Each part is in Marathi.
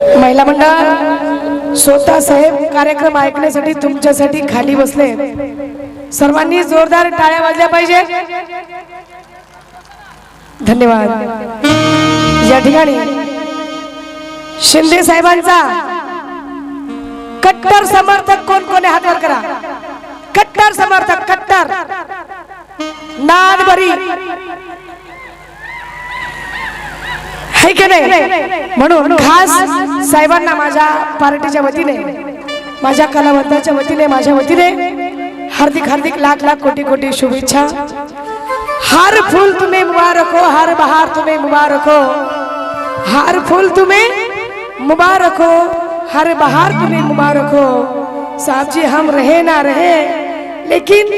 महिला मंडळ स्वतः साहेब कार्यक्रम ऐकण्यासाठी तुमच्यासाठी खाली बसले. सर्वांनी जोरदार टाळ्या वाजल्या पाहिजे धन्यवाद. या ठिकाणी शिंदे साहेबांचा कट्टर समर्थक कोण कोण हात वर करा. कट्टर समर्थक कट्टर. नाद बरी है की नाही? म्हणून खास साहेबांना माझ्या पार्टीच्या वतीने माझ्या कलावंताच्या वतीने माझ्या वतीने हार्दिक हार्दिक लाख लाख कोटी कोटी शुभेच्छा. हर फूल तुम्ही मुबारक हो हर बहार तुम्ही मुबारक. हो हर फूल तुम्ही मुबारक हो हर बहार तुम्हें मुबारक. हो साहब जी हम रहे ना रहे लेकिन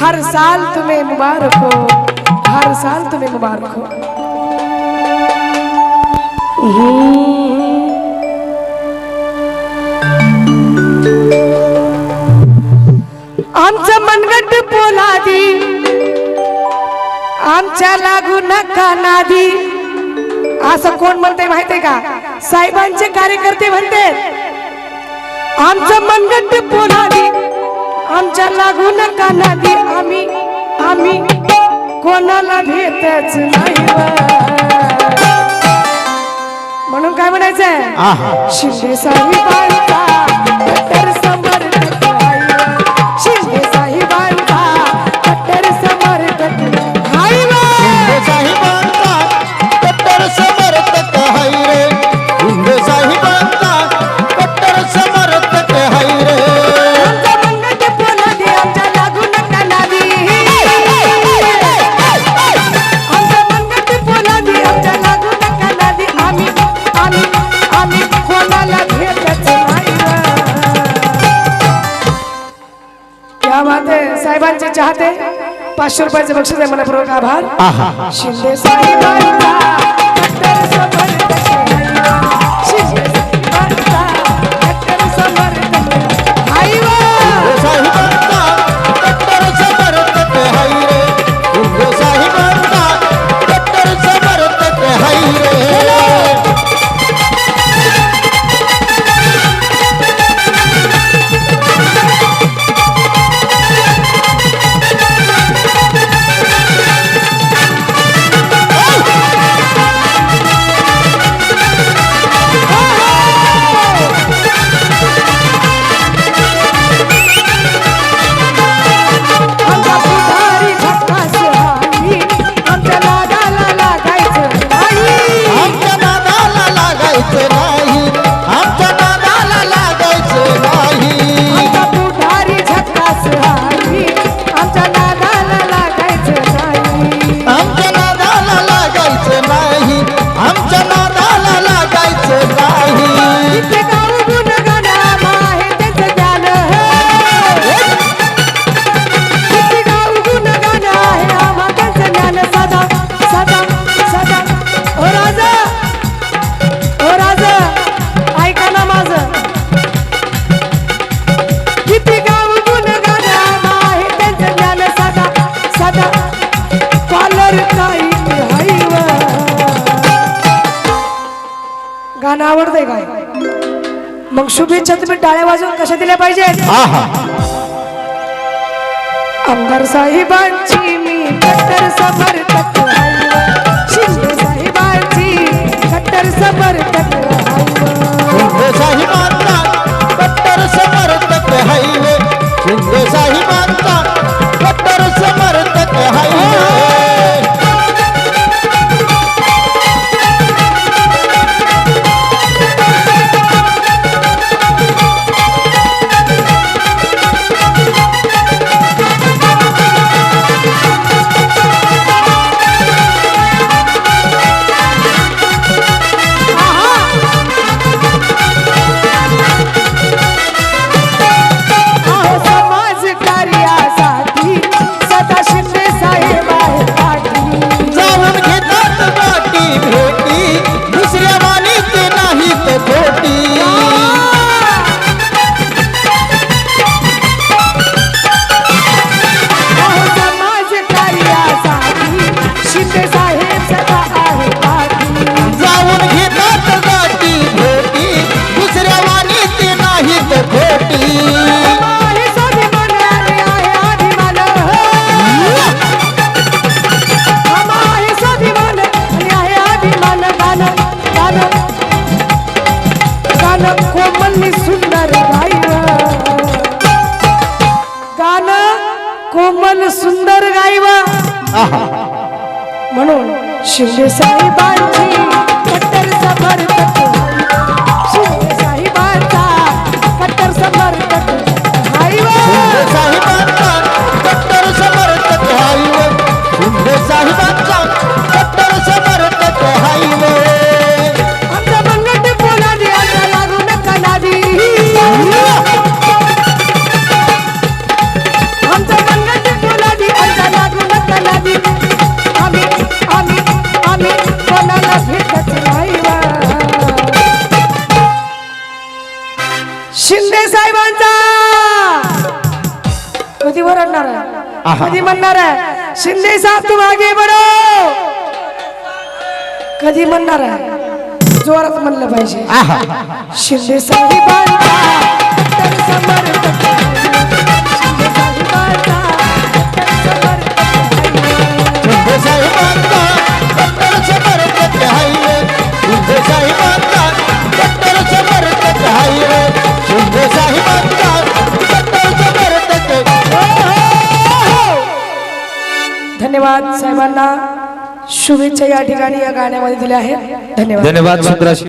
हर साल तुम्हें मुबारक. हो हर साल तुम्हें मुबारक. हो आमचं मनगट पोलादी आमच्या लागू नका नादी. असं कोण म्हणते माहितीये का? साहेबांचे कार्यकर्ते म्हणते आमचं मनगट पोलादी आमच्या लागू नका नादी. आम्ही आम्ही कोणाला भेटच नाही काय म्हणायचंय आहा शिंदे साहेबांचा कट्टर आहे साहेबांचे चाहते पाचशे रुपयाचे बक्षीस आहे मनपूर्वक आभार आहा शिंदे आवडतंय काय मग शुभेच्छा तुम्ही टाळ्या वाजवून कशा दिल्या पाहिजेत? आहा. आमदार साहेबांची मी कट्टर समर्थक. शिंदे साहेबांची कट्टर समर्थक गाणं कोमलनी सुंदर गायव गाणं कोमल सुंदर गायव म्हणून शिंदे साहेबांची कट्टर समर्थक कधी म्हणणार आहे? शिंदे साहेब तू आगे बडो कधी म्हणणार आहे? जोरात म्हणलं पाहिजे. शिंदे साहेबांचा धन्यवाद साहेबांना. शुभेच्छा या ठिकाणी या गाण्यामध्ये दिल्या आहेत. धन्यवाद. धन्यवाद